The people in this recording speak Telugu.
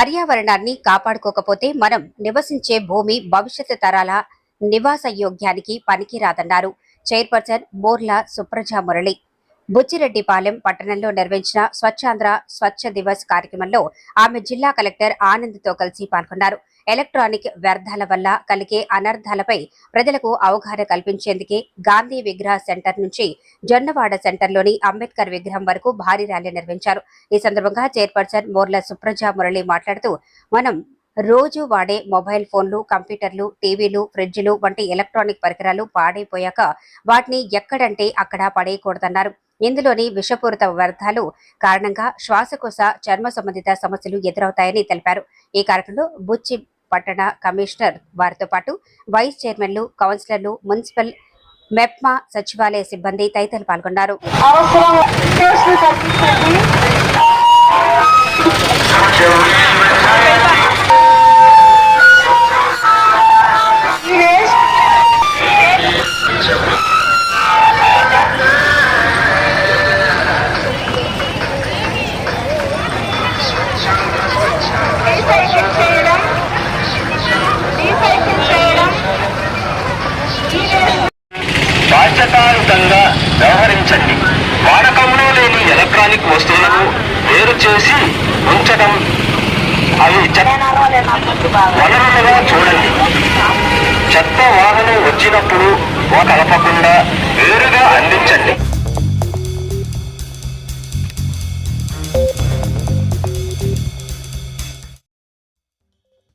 పర్యావరణాన్ని కాపాడుకోకపోతే మనం నివసించే భూమి భవిష్యత్ తరాల నివాస యోగ్యానికి పనికిరాదన్నారు. చైర్పర్సన్ బోర్ల సుప్రజా మురళి బుచ్చిరెడ్డిపాలెం పట్టణంలో నిర్వహించిన స్వచ్ఛాంధ్ర స్వచ్ఛ దివస్ కార్యక్రమంలో ఆమె జిల్లా కలెక్టర్ ఆనంద్తో కలిసి పాల్గొన్నారు. ఎలక్ట్రానిక్ వ్యర్థాల వల్ల కలిగే అనర్థాలపై ప్రజలకు అవగాహన కల్పించేందుకే గాంధీ విగ్రహ సెంటర్ నుంచి జొన్నవాడ సెంటర్లోని అంబేద్కర్ విగ్రహం వరకు భారీ ర్యాలీ నిర్వహించారు. ఈ సందర్భంగా చైర్పర్సన్ మోర్ల సుప్రజ మురళి మాట్లాడుతూ మనం రోజు వాడే మొబైల్ ఫోన్లు కంప్యూటర్లు టీవీలు ఫ్రిడ్జ్లు వంటి ఎలక్ట్రానిక్ పరికరాలు పాడైపోయాక వాటిని ఎక్కడంటే అక్కడ పడేయకూడదన్నారు. ఇందులోని విషపూరిత వ్యర్థాలు కారణంగా శ్వాసకోశ చర్మ సంబంధిత సమస్యలు ఎదురవుతాయని తెలిపారు. ఈ కార్యక్రమంలో బుచ్చి పట్టణ కమిషనర్ వారితో పాటు వైస్ చైర్మన్లు కౌన్సిలర్లు మున్సిపల్ మెప్మా సచివాలయ సిబ్బంది తదితరులు పాల్గొన్నారు. బాధ్యతాయుతంగా వ్యవహరించండి. వాడకంలో లేని ఎలక్ట్రానిక్ వస్తువులను వేరు చేసి ఉంచడం అవి వనరులుగా చూడండి. చెత్త వాహనం వచ్చినప్పుడు ఒక వేరుగా